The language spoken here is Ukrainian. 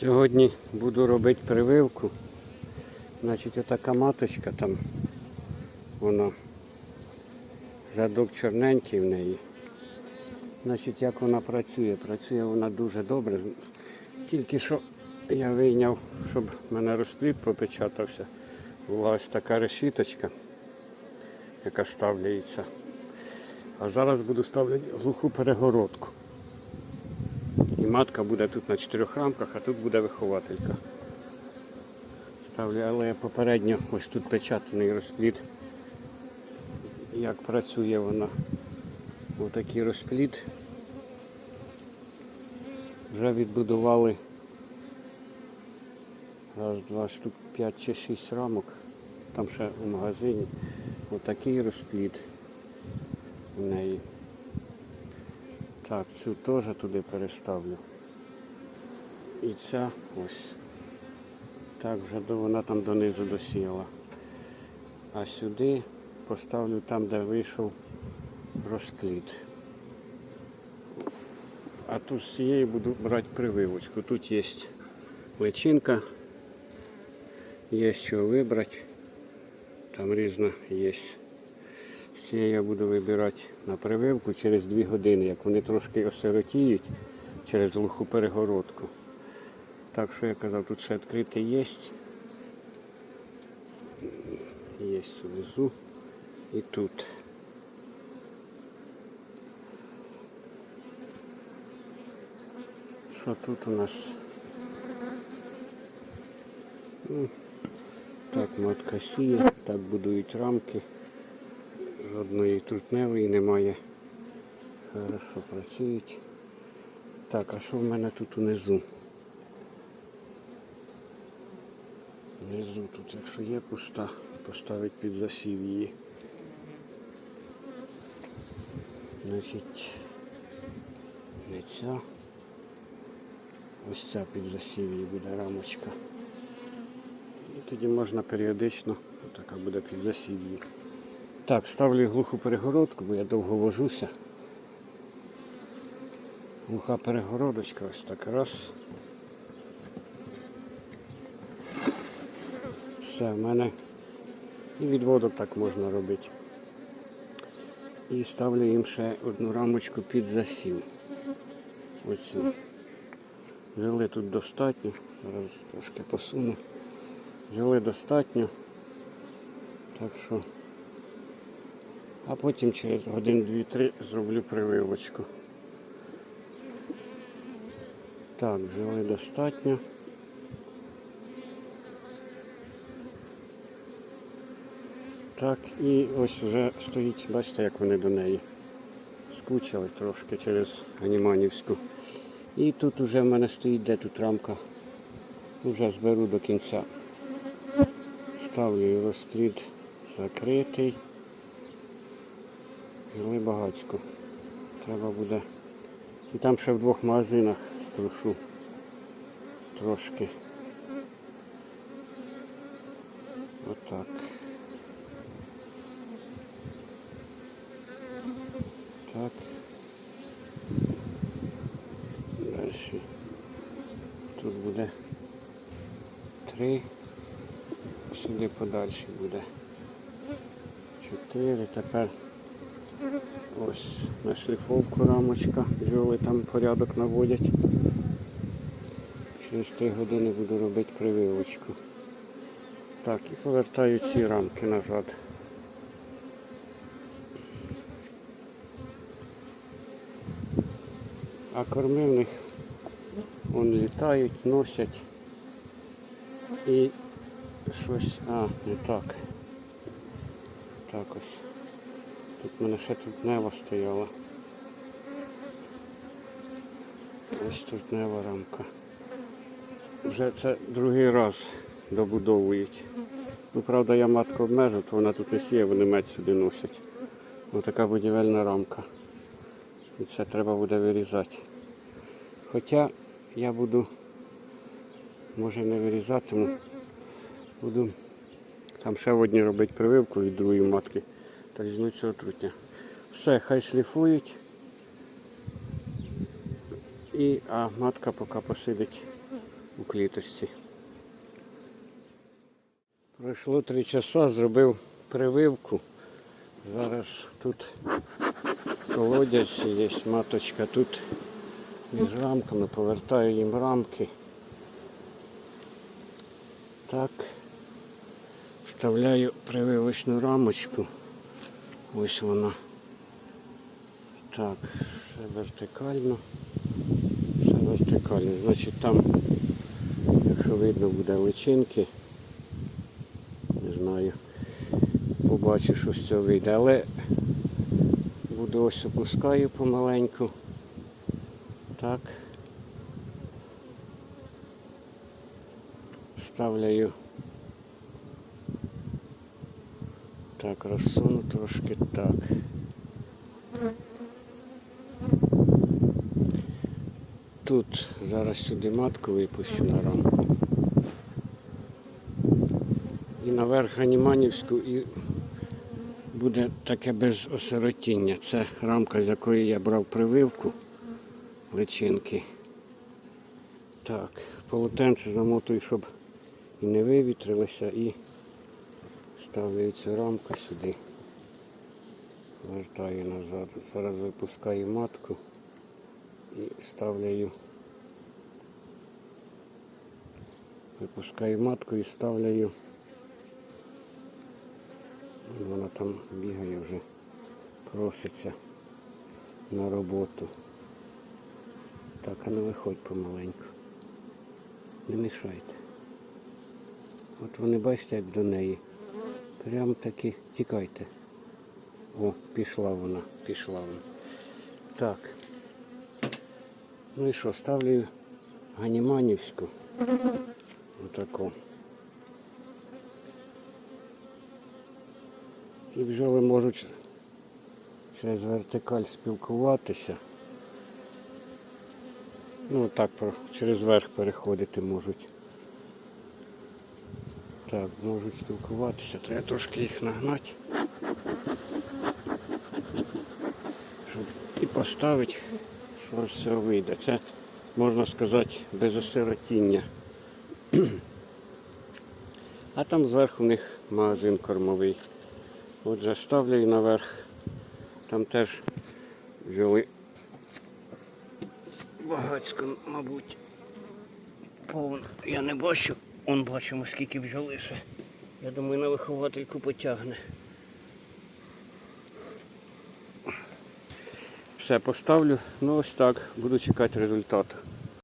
Сьогодні буду робити прививку. Значить, отака маточка там, вона задок чорненький в неї. Значить, як вона працює? Працює вона дуже добре. Тільки що я вийняв, щоб в мене розплід попечатався. Була ось така решіточка, яка ставляється. А зараз буду ставляти глуху перегородку. Матка буде тут на чотирьох рамках, а тут буде вихователька. Ставлю, але попередньо ось тут печатаний розплід. Як працює вона. Отакий розплід. Вже відбудували раз, два штук, п'ять чи шість рамок. Там ще у магазині. Отакий розплід у неї. Так, цю теж туди переставлю. І ця ось. Так, вже до, вона там донизу досіяла. А сюди поставлю там, де вийшов розклід. А тут з цієї буду брати прививочку. Тут є личинка, є що вибрати. Там різна є. З я буду вибирати на прививку через 2 години, як вони трошки осиротіють через глуху перегородку. Так що я казав, тут ще відкритий є. Є внизу і тут. Що тут у нас? Ну, так, матка сіє, так будують рамки. Жодної трутневої немає. Хорошо працюють. Так, а що в мене тут унизу? Внизу тут, якщо є пуста, поставить під засів її. Значить, не ця. Ось ця під засів її буде рамочка. І тоді можна періодично, така буде під засів її. Так, ставлю глуху перегородку, бо я довго вожуся. Глуха перегородочка, ось так раз. Все, в мене і відводок так можна робити. І ставлю їм ще одну рамочку під засів. Оцю. Жили тут достатньо. Зараз трошки посуну. Жили достатньо. Так що. А потім через годин 2-3 зроблю прививочку. Так, жили достатньо. Так, і ось вже стоїть, бачите, як вони до неї скучили трошки через Ганіманівську. І тут вже в мене стоїть, де тут рамка. Вже зберу до кінця. Ставлю розплід закритий. Жили багацько. Треба буде. І там ще в двох магазинах струшу трошки. Отак. Так. Далі. Тут буде три. Сюди подальше буде. Чотири. Тепер ось на шліфовку рамочка. Бджоли там порядок наводять. Через три години буду робити прививочку. Так, і повертаю ці рамки назад. А корми в них вон літають, носять і щось... А, не так. Так ось. Тут в мене ще тут нева стояла. Ось тут нева рамка. Вже це другий раз добудовують. Ну, правда, я матку обмежу, то вона тут не сіє, вони мед сюди носять. Ось така будівельна рамка. І це треба буде вирізати. Хоча я буду, може не вирізатиму, буду там ще в одній робити прививку від другої матки. Візьму цього трутня. Все, хай шліфують. І, а матка поки посидить у кліточці. Пройшло три часа, зробив прививку. Зараз тут колодязь є, маточка тут між рамками, повертаю їм рамки. Так. Вставляю прививочну рамочку. Ось вона. Так, все вертикально. Все вертикально. Значить там, якщо видно буде личинки, не знаю, побачу, що з цього вийде. Але буду ось опускаю помаленьку. Так. Ставляю. Так, розсуну трошки так. Тут зараз сюди матку випущу на рамку. І наверх Ганіманівську і буде таке без осиротіння. Це рамка, з якої я брав прививку личинки. Так, полотенце замотую, щоб і не вивітрилося, і ставлю цю рамку сюди. Вертаю назад. Зараз випускаю матку і ставлю. Випускаю матку і ставлю. Вона там бігає вже, проситься на роботу. Так, а не виходь помаленьку. Не мішайте. От вони бачите, як до неї. Прям таки тікайте. О, пішла вона, пішла вона. Так. Ну і що, ставлю Ганіманівську. Отаку. І бджоли можуть через вертикаль спілкуватися. Ну так через верх переходити можуть. Так, можуть спілкуватися, треба трошки їх нагнати. Щоб і поставити, що з цього вийде. Це, можна сказати, без осиротіння. А там зверху у них магазин кормовий. Отже, ставлю і наверх. Там теж взяли багацько, мабуть. Повно. Я не бачу. Он бачимо, скільки вже лише. Я думаю, на виховательку потягне. Все поставлю. Ну ось так. Буду чекати результату.